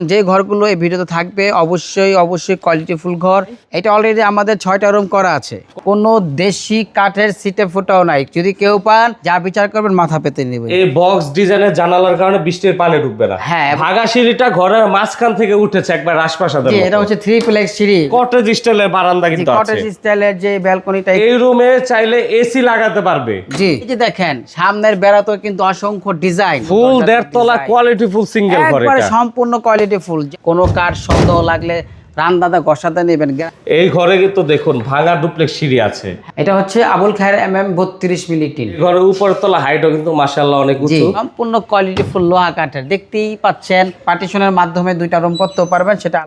যে ঘরগুলো এই ভিডিওতে থাকবে অবশ্যই অবশ্যই কোয়ালিটিফুল ঘর। এটা অলরেডি আমাদের ছয়টা রুম করা আছে। কোনো দেশি কাঠের সিটে ফোটাও নাই। যদি কেউ পান যা বিচার করবেন মাথা পেতে নেবে এই বক্স ডিজাইনের জানালার কারণে বৃষ্টির পানি ঢুকবে না। হ্যাঁ। ভাগা সিঁড়িটা ঘরের মাঝখান থেকে উঠেছে একবার রাজপ্রাসাদের এটা হচ্ছে থ্রি প্লেক্স সিঁড়ি। কটেজ স্টাইলের বারান্দা কিন্তু আছে। কটেজ স্টাইলের যে ব্যালকনিটা এই রুমে চাইলে এসি লাগাতে পারবে। জি। এই যে দেখেন সামনের বেড়াতেও কিন্তু অসংখ্য ডিজাইন ফুল দেড় তলা কোয়ালিটি ফুল সিঙ্গেল ঘর এটা। সম্পূর্ণ কোয়ালিটি ফুল কোনো কাঠ সন্দেহ লাগলে রান্দাদা গসাতে নেবেন। এই ঘরে কিন্তু দেখুন ভাঙা ডুপ্লেক্স সিঁড়ি আছে। এটা হচ্ছে আবুল খায়ের এম এম বত্রিশ মিলি টিন ঘরের উপর তলা হাইটও কিন্তু মাসাল্লাহ অনেক উঁচু। সম্পূর্ণ কোয়ালিটি ফুল লোহা কাঠের। দেখতেই পাচ্ছেন পার্টিশনের মাধ্যমে দুইটা রুম করতে পারবেন সেটা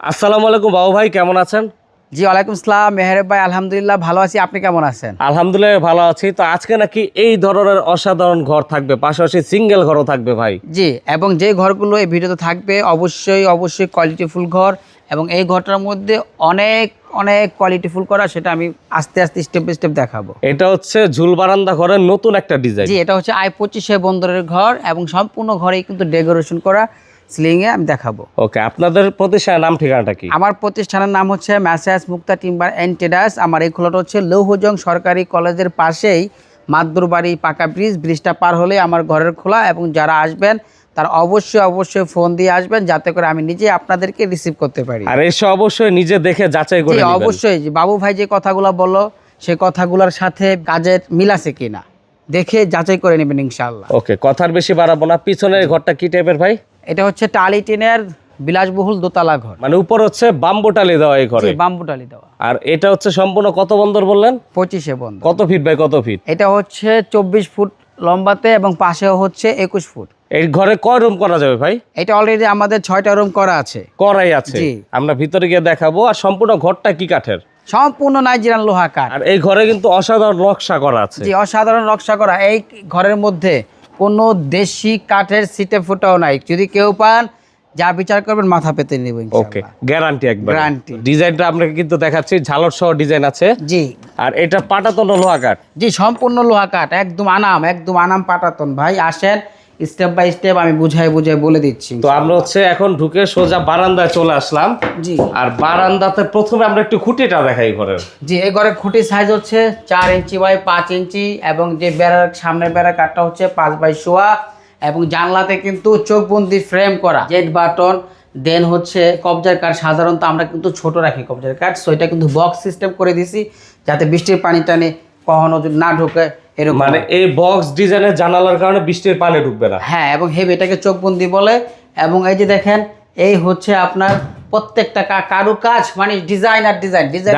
আসসালামু আলাইকুম বাবু ভাই কেমন আছেন? জি ওয়ালাইকুম আসসালাম মেহের ভাই আলহামদুলিল্লাহ ভালো আছি। আপনি কেমন আছেন? আলহামদুলিল্লাহ ভালো আছি। তো আজকে নাকি এই ধরনের অসাধারণ ঘর থাকবে পাশাপাশি সিঙ্গেল ঘরও থাকবে ভাই। জি এবং যে ঘরগুলো এই ভিডিওতে থাকবে অবশ্যই অবশ্যই কোয়ালিটিফুল ঘর এবং এই ঘরটার মধ্যে অনেক অনেক কোয়ালিটিফুল করা সেটা আমি আস্তে আস্তে স্টেপ বাই স্টেপ দেখাবো। এটা হচ্ছে ঝুল বারান্দা ঘরের নতুন একটা ডিজাইন জি এটা হচ্ছে আই পঁচিশে বন্দরের ঘর এবং সম্পূর্ণ ঘরেই কিন্তু ডেকোরেশন করা। সিলিংয়ে আমি দেখাবো। ওকে আপনাদের প্রতিষ্ঠানের নাম ঠিকানাটা কি? আমার প্রতিষ্ঠানের নাম হচ্ছে massage Mukta timber and traders আমার এই খোলাটা হচ্ছে লৌহজং সরকারি কলেজের পাশেই মাদুরবাড়ি পাকা ব্রিজ ব্রিজটা পার হলে আমার ঘরের খোলা এবং যারা আসবেন তারা অবশ্যই অবশ্যই ফোন দিয়ে আসবেন যাতে করে আমি নিজে আপনাদেরকে রিসিভ করতে পারি। আর এসে অবশ্যই নিজে দেখে যাচাই করে অবশ্যই। বাবু ভাই যে কথাগুলো বলল সে কথাগুলোর সাথে কাজের মিল আছে কিনা দেখে যাচাই করে নেবেন ইনশাল্লাহ ওকে কথার বেশি বাড়াবো না। পিছনের ঘরটা কি টাইপের ভাই? এটা হচ্ছে টালি টিনের বিলাসবহুল দোতলা ঘর। মানে উপর হচ্ছে বাম্বু টালি দেওয়া এই ঘরে। বাম্বু টালি দেওয়া। আর এটা হচ্ছে সম্পূর্ণ কত বন্দর বললেন? পঁচিশে বন্ধ কত ফিট বাই কত ফিট? এটা হচ্ছে চব্বিশ ফুট লম্বাতে এবং পাশেও হচ্ছে একুশ ফুট। এই ঘরে কয় রুম করা যাবে ভাই? এটা অলরেডি আমাদের ছয়টা রুম করা আছে। করাই আছে। আমরা ভিতরে গিয়ে দেখাবো। আর সম্পূর্ণ ঘরটা কি কাঠের? সম্পূর্ণ নাইজেরিয়ান লোহা কাঠ। আর এই ঘরে কিন্তু অসাধারণ নকশা করা আছে। জি অসাধারণ নকশা করা। এই ঘরের মধ্যে কোনো দেশি কাঠের সিটে ফোটাও নাই। যদি কেউ পান যা বিচার করবেন মাথা পেতে নেব ওকে গ্যারান্টি একবার। গ্যারান্টি ডিজাইনটা আপনাকে কিন্তু দেখাচ্ছি ঝালর সহ ডিজাইন আছে। জি। আর এটা পাটাতন লোহা কাঠ। জি সম্পূর্ণ লোহা কাঠ একদম আনাম একদম আনাম পাটাতন। ভাই আসেন স্টেপ বাই স্টেপ আমি বুঝাই বুঝাই বলে দিচ্ছি তো আমরা হচ্ছে এখন ঢুকে সোজা বারান্দায় চলে আসলাম। জি। আর বারান্দাতে প্রথমে আমরা একটু খুঁটিটা দেখাই ঘরের। জি এই ঘরের খুঁটির সাইজ হচ্ছে চার ইঞ্চি বাই পাঁচ ইঞ্চি এবং যে বেড়ার সামনের বেড়ার কাঠটা হচ্ছে পাঁচ বাই সোয়া এবং জানলাতে কিন্তু চোখবন্দি ফ্রেম করা। জেড বাটন দেন হচ্ছে কবজার কাঠ। সাধারণত আমরা কিন্তু ছোট রাখি কবজার কাঠ। সো এটা কিন্তু বক্স সিস্টেম করে দিছি যাতে বৃষ্টির পানি টানে কখনো না ঢোকে। এরকম মানে এই বক্স ডিজাইনের জানালার কারণে বৃষ্টির পানি ঢুকবে না। হ্যাঁ এবং হেভি এটাকে চোখবন্দি বলে। এবং এই যে দেখেন এই হচ্ছে আপনার প্রত্যেকটা কা- কারুকাজ মানে ডিজাইন আর ডিজাইন ডিজাইন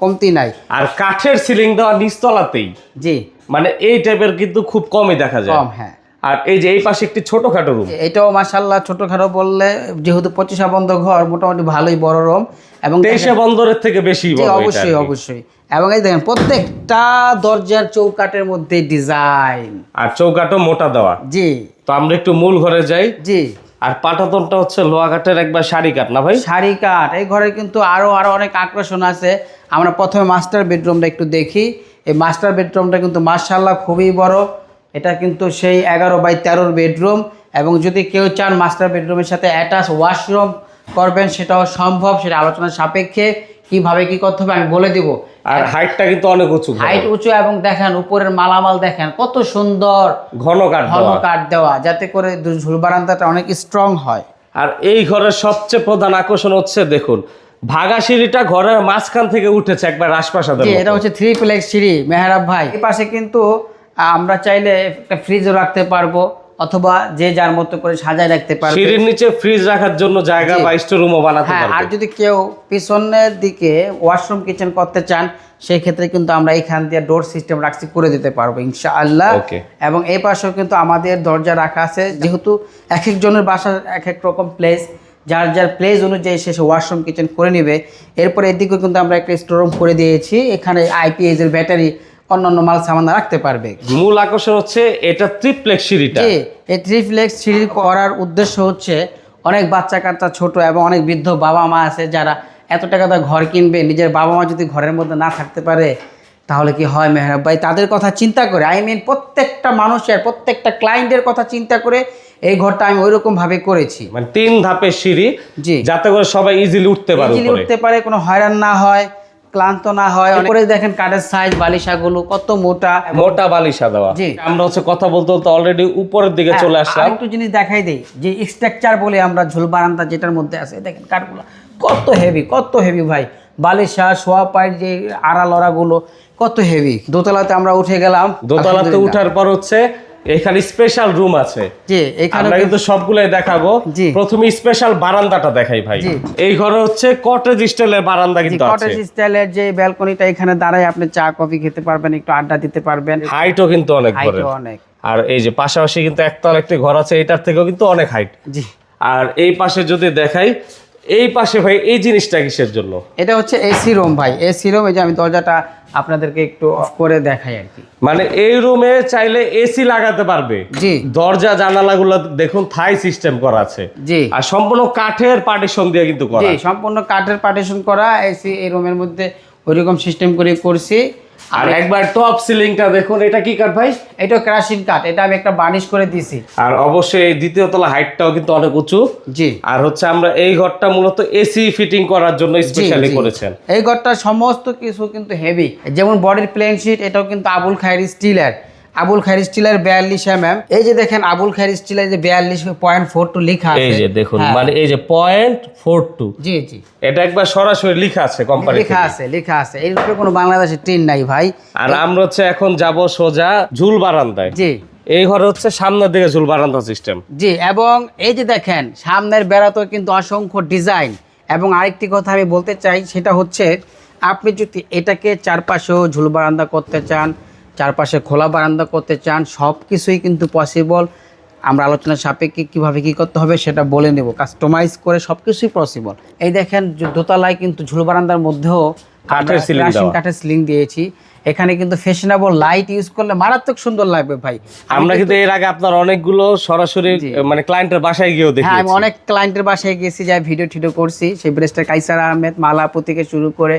কমতি নাই। আর কাঠের সিলিং দেওয়া নিচতলাতেই। জি। মানে এই টাইপের কিন্তু খুব কমই দেখা যায়। কম হ্যাঁ। আর এই যে এই পাশে একটি ছোটখাটো রুম এটাও মাসাল্লাহ ছোটখাটো বললে যেহেতু পঁচিশা বন্ধ ঘর মোটামুটি ভালোই বড় রুম এবং তেইশে বন্দরের থেকে বেশি অবশ্যই অবশ্যই। এবং এই দেখেন প্রত্যেকটা দরজার চৌকাটের মধ্যে ডিজাইন আর চৌকাটো মোটা দেওয়া। জি। তো আমরা একটু মূল ঘরে যাই। জি। আর পাটাতনটা হচ্ছে লোহা কাঠের একবার শাড়ি কাঠ না ভাই? শাড়ি কাঠ। এই ঘরে কিন্তু আরও আরও অনেক আকর্ষণ আছে। আমরা প্রথমে মাস্টার বেডরুমটা একটু দেখি। এই মাস্টার বেডরুমটা কিন্তু মার্শাল্লাহ খুবই বড়। এটা কিন্তু সেই এগারো বাই তেরোর বেডরুম এবং যদি কেউ চান মাস্টার বেডরুমের সাথে অ্যাটাচ ওয়াশরুম করবেন সেটাও সম্ভব। সেটা আলোচনার সাপেক্ষে। কীভাবে কি করতে হবে আমি বলে দিব। আর হাইটটা কিন্তু অনেক উঁচু হাইট উঁচু এবং দেখেন উপরের মালামাল দেখেন কত সুন্দর ঘন কাঠ ঘন কাঠ দেওয়া যাতে করে ঝুল বারান্দাটা অনেক স্ট্রং হয়। আর এই ঘরের সবচেয়ে প্রধান আকর্ষণ হচ্ছে দেখুন ভাগা সিঁড়িটা ঘরের মাঝখান থেকে উঠেছে একবার রাজপ্রাসাদের এটা হচ্ছে থ্রি প্লেক্স সিঁড়ি মেহরাব ভাই। এই পাশে কিন্তু আমরা চাইলে একটা ফ্রিজও রাখতে পারব। অথবা যে যার মতো করে সাজায় রাখতে পারবে। সিঁড়ির নিচে ফ্রিজ রাখার জন্য জায়গা বা স্টোর রুমও বানাতে হ্যাঁ আর যদি কেউ পিছনের দিকে ওয়াশরুম কিচেন করতে চান সেই ক্ষেত্রে কিন্তু আমরা এখান দিয়ে ডোর সিস্টেম রাখছি করে দিতে পারব ইনশাআল্লাহ. এবং এই পাশেও কিন্তু আমাদের দরজা রাখা আছে যেহেতু এক একজনের বাসার এক এক রকম প্লেস যার যার প্লেস অনুযায়ী সে ওয়াশরুম কিচেন করে নেবে। এরপর এদিকেও কিন্তু আমরা একটা স্টোররুম করে দিয়েছি এখানে আইপিএস এর ব্যাটারি অন্যান্য মাল সামান রাখতে পারবে। মূল আকর্ষণ হচ্ছে এটা ট্রিপ্লেক্স সিঁড়িটা। জি এই থ্রি ফ্লেক্স সিঁড়ি করার উদ্দেশ্য হচ্ছে অনেক বাচ্চা কাচ্চা ছোট এবং অনেক বৃদ্ধ বাবা মা আছে যারা এত টাকা দিয়ে ঘর কিনবে নিজের বাবা মা যদি ঘরের মধ্যে না থাকতে পারে তাহলে কি হয় মেহরাব ভাই? তাদের কথা চিন্তা করে আই মিন প্রত্যেকটা মানুষের প্রত্যেকটা ক্লায়েন্টের কথা চিন্তা করে এই ঘরটা আমি ওইরকম ভাবে করেছি। মানে তিন ধাপের সিঁড়ি জি। যাতে করে সবাই ইজিলি উঠতে পারে ইজিলি উঠতে পারে কোনো হয়রান না হয়। ক্লান্ত না হয় করে দেখেন কাঠের সাইজ বালিশাগুলো কত মোটা। মোটা বালিশা দেওয়া। জি। আমরা হচ্ছে কথা বলতে বলতে অলরেডি উপরের দিকে চলে হ্যাঁ, আসলাম। আরেকটু জিনিস দেখাই দেই যে স্ট্রাকচার বলে আমরা ঝুল বারান্দা যেটার মধ্যে আছে দেখেন কাঠগুলো। কত হেভি কত হেভি ভাই। বালিশা সোয়া পায়ের যে আড়া লড়াগুলো কত হেভি দোতলাতে আমরা উঠে গেলাম। দোতলাতে উঠার পর হচ্ছে এখানে স্পেশাল রুম আছে। জি এখানে আমরা কিন্তু সবগুলাই দেখাবো। প্রথমে স্পেশাল বারান্দাটা দেখাই ভাই। এই ঘরে হচ্ছে কটেজ স্টাইলের বারান্দা কিন্তু আছে। কটেজ স্টাইলের যে ব্যালকনিটা এখানে দাঁড়ায় আপনি চা কফি খেতে পারবেন একটু আড্ডা দিতে পারবেন। হাইটও কিন্তু অনেক ঘরের। অনেক। আর এই যে পাশাপাশি কিন্তু একতলা একটি ঘর আছে এটার থেকেও কিন্তু অনেক হাইট জি। আর এই পাশে যদি দেখাই এই পাশে ভাই এই জিনিসটা কিসের জন্য? এটা হচ্ছে এসি রুম ভাই। এসি রুম এই যে আমি দরজাটা আপনাদেরকে একটু অফ করে দেখাই আর কি। মানে এই রুমে চাইলে এসি লাগাতে পারবে। জি। দরজা জানালাগুলো দেখুন থাই সিস্টেম করা আছে। জি। আর সম্পূর্ণ কাঠের পার্টিশন দিয়ে কিন্তু করা। জি সম্পূর্ণ কাঠের পার্টিশন করা এসি এই রুমের মধ্যে ওইরকম সিস্টেম করে করছি। আর একবার টপ সিলিংটা দেখুন এটা কি কাঠ ভাই? এটা ক্রাশিং কাঠ এটা আমি একটা বার্নিশ করে দিছি আর অবশ্যই এই দ্বিতীয় তলা হাইটটাও কিন্তু অনেক উঁচু। জি। আর হচ্ছে আমরা এই ঘরটা মূলত এসি ফিটিং করার জন্য স্পেশালি করেছেন। এই ঘরটার সমস্ত কিছু কিন্তু হেভি যেমন বডির প্লেন শিট এটাও কিন্তু আবুল খায়ের স্টিলের আবুল খায়ের স্টিলের বিয়াল্লিশ এম এম এই যে দেখেন আবুল খায়ের স্টিলের যে বিয়াল্লিশ পয়েন্ট ফোর টু লেখা এই যে দেখুন হ্যাঁ, মানে এই যে পয়েন্ট ফোর টু। জি জি। এটা একবার সরাসরি লেখা আছে কোম্পানি লেখা আছে লেখা আছে। এর উপরে কোনো বাংলাদেশে ট্রেন নাই ভাই। আর আমরা হচ্ছে এখন যাব সোজা ঝুল বারান্দায়। জি। এই ঘরে হচ্ছে সামনের দিকে ঝুল বারান্দা সিস্টেম জি এবং এই যে দেখেন সামনের বেড়াতেও কিন্তু অসংখ্য ডিজাইন। এবং আরেকটি কথা আমি বলতে চাই সেটা হচ্ছে আপনি যদি এটাকে চারপাশেও ঝুল বারান্দা করতে চান চারপাশে খোলা বারান্দা করতে চান সব কিছুই কিন্তু পসিবল আমরা আলোচনা সাপেক্ষে কীভাবে কী করতে হবে সেটা বলে নেব। কাস্টমাইজ করে সব কিছুই পসিবল এই দেখেন দোতলায় কিন্তু ঝুল বারান্দার মধ্যেও কাঠের দেওয়া। কাঠের সিলিং দিয়েছি। এখানে কিন্তু ফ্যাশনেবল লাইট ইউজ করলে মারাত্মক সুন্দর লাগবে ভাই। আমরা কিন্তু এর আগে আপনার অনেকগুলো সরাসরি। মানে ক্লায়েন্টের বাসায় গিয়েও দেখি হ্যাঁ আমি অনেক ক্লায়েন্টের বাসায় গেছি যাই ভিডিও টিডিও করছি। সেই ব্রেস্টার কাইসার আহমেদ মালাপু থেকে শুরু করে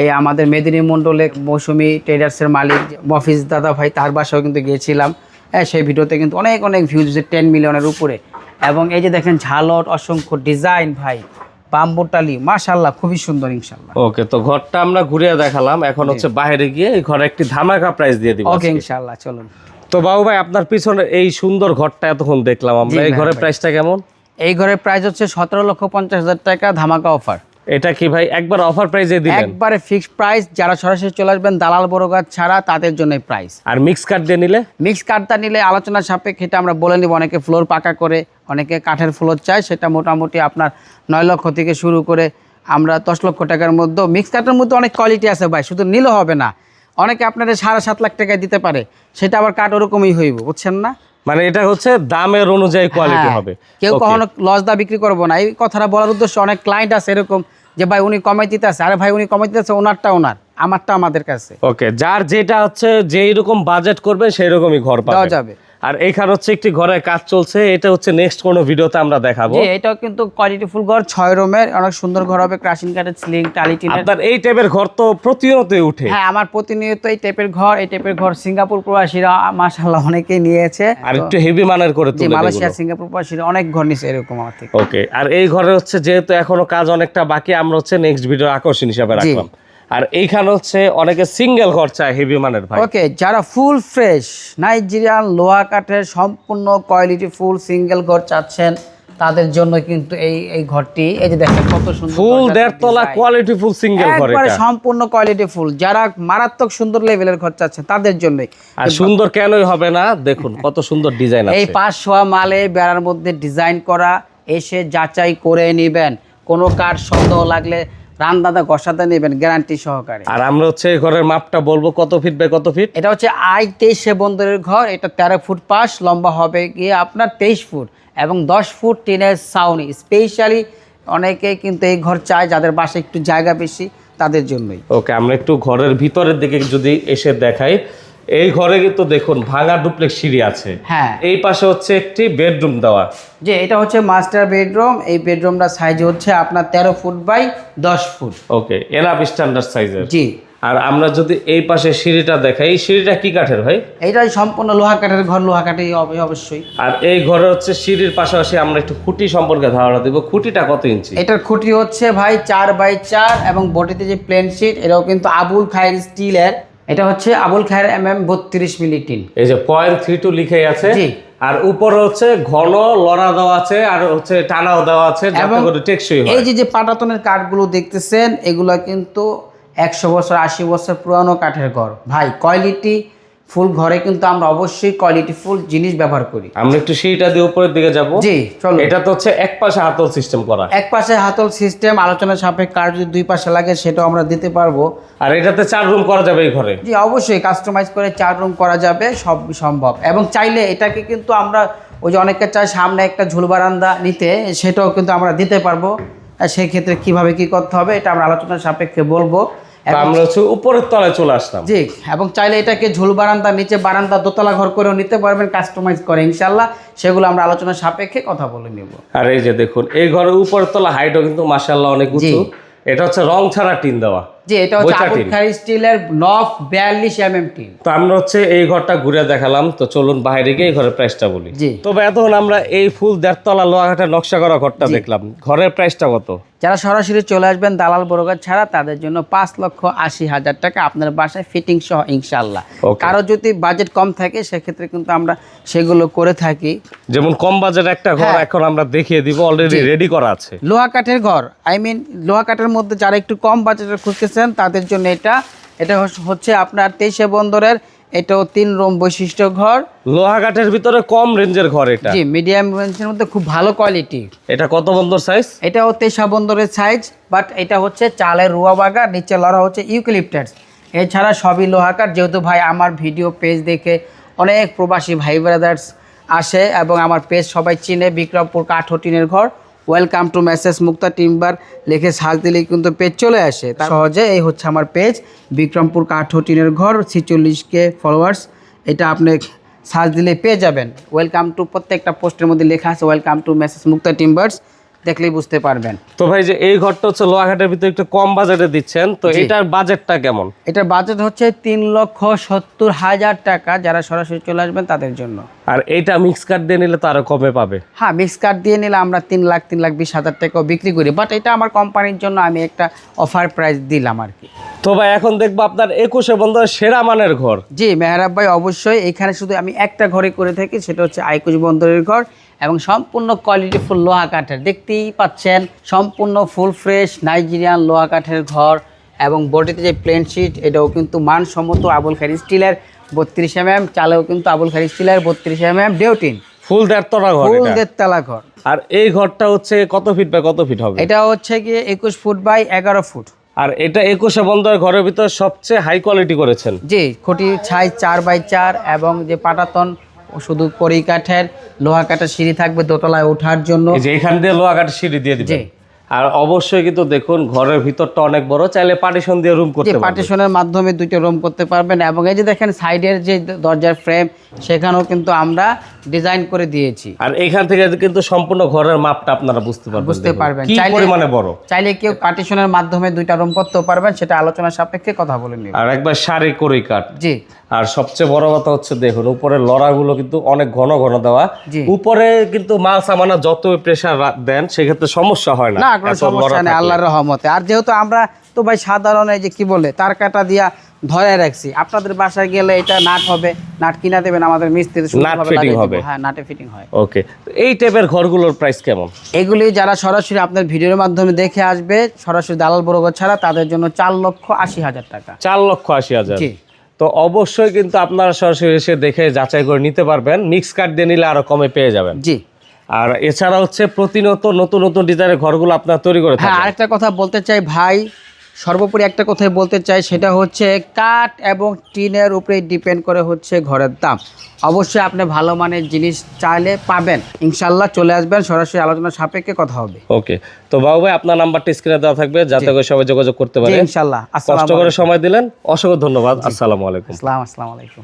এই আমাদের মেদিনী মণ্ডলে মৌসুমি ট্রেডার্সের মালিক মফিজ দাদা ভাই তার বাসাও কিন্তু গিয়েছিলাম। হ্যাঁ সেই ভিডিওতে কিন্তু অনেক অনেক ভিউজ হচ্ছে টেন মিলিয়নের উপরে। এবং এই যে দেখেন ঝালট অসংখ্য ডিজাইন ভাই বাম্বুটালি মাশাল্লাহ খুবই সুন্দর ইনশাল্লাহ ওকে তো ঘরটা আমরা ঘুরে দেখালাম। এখন হচ্ছে বাইরে গিয়ে এই ঘরে একটি ধামাকা প্রাইস দিয়ে দিব ওকে। ইনশাল্লাহ চলুন। তো বাবু ভাই আপনার পিছনে এই সুন্দর ঘরটা এতক্ষণ দেখলাম আমরা। এই ঘরের প্রাইসটা কেমন? এই ঘরের প্রাইস হচ্ছে সতেরো লক্ষ পঞ্চাশ হাজার টাকা ধামাকা অফার এটা কি ভাই একবার অফার প্রাইসে দিলেন? একবারে ফিক্সড প্রাইস যারা সরাসরি চলে আসবেন দালাল বড় গাছ ছাড়া তাদের জন্য প্রাইস আর মিক্স কার্ড দিয়ে নিলে? মিক্স কাঠটা নিলে আলোচনার সাপেক্ষে এটা আমরা বলে নিব অনেকে ফ্লোর পাকা করে অনেকে কাঠের ফ্লোর চায় সেটা মোটামুটি আপনার নয় লক্ষ থেকে শুরু করে আমরা দশ লক্ষ টাকার মধ্যে মিক্স কাঠের মধ্যে অনেক কোয়ালিটি আছে ভাই শুধু নিলে হবে না। অনেকে আপনাদের সাড়ে সাত লাখ টাকায় দিতে পারে সেটা আবার কাঠ ওরকমই হইব বুঝছেন না? মানে এটা হচ্ছে দামের অনুযায়ী কোয়ালিটি হ্যাঁ, হবে। কেউ কখনো লস দা বিক্রি করব না। এই কথাটা বলার উদ্দেশ্য অনেক ক্লায়েন্ট আছে এরকম যে ভাই উনি কমাই দিতে আছে। আরে ভাই উনি কমাই দিতে আছে ওনারটা ওনার আমারটা আমাদের কাছে। ওকে যার যেটা হচ্ছে যেই রকম বাজেট করবে সেই রকমই ঘর পাওয়া যাবে। আর এখানে হচ্ছে একটি ঘরের কাজ চলছে এটা হচ্ছে নেক্সট কোনো ভিডিওতে আমরা দেখাবো। এটাও কিন্তু কোয়ালিটি ফুল ঘর ছয় রুমের অনেক সুন্দর ঘর হবে ক্রাশিং কাঠের স্লিং টালিটিনের আপনার এই টাইপের ঘর তো প্রতিনিয়তই উঠে। হ্যাঁ আমার প্রতিনিয়ত এই টাইপের ঘর এই টাইপের ঘর সিঙ্গাপুর প্রবাসীরা মাশাল্লাহ অনেকেই নিয়েছে। আর একটু হেভি মানের করে তুলে মালয়েশিয়া সিঙ্গাপুর প্রবাসীরা অনেক ঘর নিছে এরকম আমার থেকে। ওকে আর এই ঘরে হচ্ছে যেহেতু এখনও কাজ অনেকটা বাকি আমরা হচ্ছে নেক্সট ভিডিও আকর্ষণ হিসাবে রাখলাম। আর এইখানে হচ্ছে অনেকে সিঙ্গেল ঘর চায় হেভি মানের ভাই। ওকে যারা ফুল ফ্রেশ নাইজেরিয়ান লোহা কাঠের সম্পূর্ণ কোয়ালিটি ফুল সিঙ্গেল ঘর চাচ্ছেন তাদের জন্য কিন্তু এই এই ঘরটি এই যে দেখেন কত সুন্দর ফুল দেড়তলা কোয়ালিটি ফুল সিঙ্গেল ঘর এটা। সম্পূর্ণ কোয়ালিটি ফুল যারা মারাত্মক সুন্দর লেভেলের ঘর চাচ্ছেন তাদের জন্যই। আর সুন্দর কেনই হবে না দেখুন কত সুন্দর ডিজাইন আছে। এই পাঁচ শোয়া মালে বেড়ার মধ্যে ডিজাইন করা এসে যাচাই করে নেবেন। কোনো কার সন্দেহ লাগলে রান্দাদা ঘষাতে নেবেন গ্যারান্টি সহকারে। আর আমরা হচ্ছে এই ঘরের মাপটা বলব কত ফিট বাই কত ফিট এটা হচ্ছে আই তেইশে বন্দরের ঘর এটা তেরো ফুট পাস লম্বা হবে গিয়ে আপনার তেইশ ফুট এবং দশ ফুট টিনের সাউনি স্পেশালি অনেকে কিন্তু এই ঘর চায় যাদের বাসে একটু জায়গা বেশি তাদের জন্যই। ওকে আমরা একটু ঘরের ভিতরের দিকে যদি এসে দেখাই এই ঘরে কিন্তু দেখুন ভাঙা ডুপ্লেক্স সিঁড়ি আছে। হ্যাঁ। এই পাশে হচ্ছে একটি বেডরুম দেওয়া। যে এটা হচ্ছে মাস্টার বেডরুম এই বেডরুমটা সাইজ হচ্ছে আপনার তেরো ফুট বাই দশ ফুট ওকে এনাফ স্ট্যান্ডার্ড সাইজের জি। আর আমরা যদি এই পাশে সিঁড়িটা দেখাই এই সিঁড়িটা কি কাঠের ভাই? এইটাই সম্পূর্ণ লোহা কাঠের ঘর লোহা কাঠেই হবে অবশ্যই। আর এই ঘরে হচ্ছে সিঁড়ির পাশাপাশি আমরা একটু খুঁটি সম্পর্কে ধারণা দেবো। খুঁটিটা কত ইঞ্চি? এটার খুঁটি হচ্ছে ভাই চার বাই চার এবং বডিতে যে প্লেন শিট এটাও কিন্তু আবুল খায়ের স্টিলের এটা হচ্ছে আবুল খায়ের এম এম বত্রিশ মিলি টিন। এই যে পয়েন্ট থ্রি টু লিখে আছে। আর উপরে হচ্ছে ঘন লড়া দেওয়া আছে আর হচ্ছে টানাও দেওয়া আছে টেকসই এই যে যে পাটাতনের কাঠগুলো দেখতেছেন এগুলা কিন্তু একশো বছর আশি বছর পুরানো কাঠের ঘর। ভাই কোয়ালিটি ফুল ঘরে কিন্তু আমরা অবশ্যই কোয়ালিটি ফুল জিনিস ব্যবহার করি। আমরা একটু সিঁড়িটা দিয়ে উপরের দিকে যাব। জি চলো। এটা তো হচ্ছে এক পাশে হাতল সিস্টেম করা। এক পাশে হাতল সিস্টেম আলোচনা সাপেক্ষে কার যদি দুই পাশে লাগে সেটাও আমরা দিতে পারব। আর এটাতে চার রুম করা যাবে এই ঘরে। জি অবশ্যই কাস্টমাইজ করে চার রুম করা যাবে সব সম্ভব। এবং চাইলে এটাকে কিন্তু আমরা ওই যে অনেকে চায় সামনে একটা ঝুল বারান্দা নিতে সেটাও কিন্তু আমরা দিতে পারব। আর সেই ক্ষেত্রে কীভাবে কি করতে হবে এটা আমরা আলোচনার সাপেক্ষে বলব। আমরা হচ্ছে উপরের তলায় চলে আসলাম। জি এবং চাইলে এটাকে ঝুল বারান্দা নিচে বারান্দা দোতলা ঘর করেও নিতে পারবেন কাস্টমাইজ করে ইনশাল্লাহ সেগুলো আমরা আলোচনার সাপেক্ষে কথা বলে নেব। আর এই যে দেখুন এই ঘরের উপরের তলা হাইটও কিন্তু মাসাল্লাহ অনেক উঁচু। এটা হচ্ছে রং ছাড়া টিন দেওয়া। জি এটা হচ্ছে টিন। স্টিলের নফ বিয়াল্লিশ এম এম টিন। তো আমরা হচ্ছে এই ঘরটা ঘুরে দেখালাম তো চলুন বাইরে গিয়ে এই ঘরের প্রাইসটা বলি। জি। তবে এতক্ষণ আমরা এই ফুল দেড়তলা লোহাঘাটের নকশা করা ঘরটা দেখলাম। ঘরের প্রাইসটা কত? যারা সরাসরি চলে আসবেন দালাল বরগার ছাড়া তাদের জন্য পাঁচ লক্ষ আশি হাজার টাকা আপনার বাসায় ফিটিং সহ ইনশাল্লাহ কারও যদি বাজেট কম থাকে সেক্ষেত্রে কিন্তু আমরা সেগুলো করে থাকি। যেমন কম বাজেট একটা ঘর হ্যাঁ। এখন আমরা দেখিয়ে দিব অলরেডি রেডি করা আছে। লোহা কাঠের ঘর আই মিন লোহা কাঠের মধ্যে যারা একটু কম বাজেটের খুঁজতেছেন তাদের জন্য এটা এটা হচ্ছে আপনার তেইশে বন্দরের এটাও তিন রুম বৈশিষ্ট্য ঘর। লোহাঘাটের ভিতরে কম রেঞ্জের ঘর এটা। জি মিডিয়াম রেঞ্জের মধ্যে খুব ভালো কোয়ালিটি। এটা কত বন্দর সাইজ এটাও তেইশা বন্দরের সাইজ বাট এটা হচ্ছে চালের রুয়া বাগা নিচে লড়া হচ্ছে ইউক্যালিপটাস এছাড়া সবই লোহাকার যেহেতু ভাই আমার ভিডিও পেজ দেখে অনেক প্রবাসী ভাই ব্রাদার্স আসে এবং আমার পেজ সবাই চিনে বিক্রমপুর কাঠটিনের ঘর। Welcome to message Mukta timber লিখে সার্চ দিলেই কিন্তু পেজ চলে আসে। তার সহজে এই হচ্ছে আমার পেজ বিক্রমপুর কাঠো টিনের ঘর, ছিচল্লিশ কে ফলোয়ার্স এটা আপনি সার্চ দিলে পেয়ে যাবেন। ওয়েলকাম টু প্রত্যেকটা পোস্টের মধ্যে লেখা আছে। Welcome to message Mukta timbers দেখলেই বুঝতে পারবেন। তো ভাই যে এই ঘরটা হচ্ছে লোহাঘাটের ভিতরে একটু কম বাজেটে দিচ্ছেন তো এটার বাজেটটা কেমন? এটার বাজেট হচ্ছে তিন লক্ষ সত্তর হাজার টাকা যারা সরাসরি চলে আসবেন তাদের জন্য। আর এটা মিক্স কার্ড দিয়ে নিলে তো আরও কমে পাবে। হ্যাঁ মিক্স কার্ড দিয়ে নিলে আমরা তিন লাখ তিন লাখ বিশ হাজার টাকাও বিক্রি করি বাট এটা আমার কোম্পানির জন্য আমি একটা অফার প্রাইস দিলাম আর কি। তো ভাই এখন দেখব আপনার একুশে বন্দরের সেরা মানের ঘর। জি মেহরাব ভাই অবশ্যই এখানে শুধু আমি একটা ঘরে করে থাকি সেটা হচ্ছে আইকুশ বন্দরের ঘর। এবং সম্পূর্ণ কোয়ালিটি ফুল লোহা কাঠের। দেখতেই পাচ্ছেন সম্পূর্ণ ফুল ফ্রেশ নাইজেরিয়ান লোহা কাঠের ঘর এবং বডিতে যে প্লেন শিট এটাও কিন্তু মানসম্মত আবুল খারি স্টিলের বত্রিশ এম এম চালেও কিন্তু আবুল খারি স্টিলের বত্রিশ এম এম ডেউটিন ফুল দেড়তলা ঘর ফুল দেড়তলা ঘর। আর এই ঘরটা হচ্ছে কত ফিট বাই কত ফিট হবে? এটা হচ্ছে গিয়ে একুশ ফুট বাই এগারো ফুট। আর এটা একুশে বন্দরের ঘরের ভিতরে সবচেয়ে হাই কোয়ালিটি করেছেন। জি খুঁটি ছাই চার বাই চার এবং যে পাটাতন শুধু কড়ি কাঠের লোহা কাঠের সিঁড়ি থাকবে দোতলায় ওঠার জন্য। যে এখান দিয়ে লোহাঘাট সিঁড়ি দিয়ে দিবেন। আর অবশ্যই কিন্তু দেখুন ঘরের ভিতরটা অনেক বড় চাইলে পার্টিশন দিয়ে রুম করতে পারবেন। পার্টিশনের মাধ্যমে দুইটা রুম করতে পারবেন এবং এই যে দেখেন সাইডের যে দরজার ফ্রেম সেখানেও কিন্তু আমরা ডিজাইন করে দিয়েছি। আর এখান থেকে কিন্তু সম্পূর্ণ ঘরের মাপটা আপনারা বুঝতে পারবেন বুঝতে পারবেন। কি পরিমাণে বড়? চাইলে কেউ পার্টিশনের মাধ্যমে দুইটা রুম করতেও পারবেন সেটা আলোচনার সাপেক্ষে কথা বলে নিব। আর একবার সারি করেই কাঠ। জি। আর সবচেয়ে বড় কথা হচ্ছে দেখুন উপরে লড়াগুলো কিন্তু অনেক ঘন ঘন দেওয়া। উপরে কিন্তু মাল সামানা যত প্রেসার দেন সেক্ষেত্রে সমস্যা হয় না। সমস্যা নেই। আল্লাহর রহমতে। আর যেহেতু আমরা তো ভাই সাধারণ এই যে কি বলে তার কাটা দিয়া ধরে রাখছি আপনাদের বাসায় গেলে এটা নাট হবে নাট কিনা দেবেন আমাদের মিস্ত্রি fitting লাগিয়ে হবে। হ্যাঁ নাটে ফিটিং হয়। ওকে এই টাইপের ঘরগুলোর প্রাইস কেমন? এগুলি যারা সরাসরি আপনার ভিডিওর মাধ্যমে দেখে আসবে সরাসরি দালাল বরগর ছাড়া তাদের জন্য চার লক্ষ আশি হাজার টাকা। চার লক্ষ আশি হাজার। তো অবশ্যই কিন্তু আপনারা সরাসরি এসে দেখে যাচাই করে নিতে পারবেন। মিক্স কাট দিয়ে নিলে আরও কমে পেয়ে যাবেন। জি। আর এছাড়া হচ্ছে প্রতিনিয়ত নতুন নতুন ডিজাইনের ঘরগুলো আপনারা তৈরি করে হ্যাঁ আরেকটা কথা বলতে চাই ভাই সর্বোপরি একটা কথাই বলতে চাই সেটা হচ্ছে কাঠ এবং টিনের উপরে ডিপেন্ড করে হচ্ছে ঘরের দাম। অবশ্যই আপনি ভালো মানের জিনিস চাইলে পাবেন। ইনশাল্লাহ চলে আসবেন সরাসরি আলোচনা সাপেক্ষে কথা হবে। ওকে তো বাবু ভাই আপনার নাম্বারটা স্ক্রিনে দেওয়া থাকবে যাতে করে সবাই যোগাযোগ করতে পারে। ইনশাল্লাহ কষ্ট করে সময় দিলেন অসংখ্য ধন্যবাদ। আসসালামু আলাইকুম। আসসালাম আসসালামু আলাইকুম।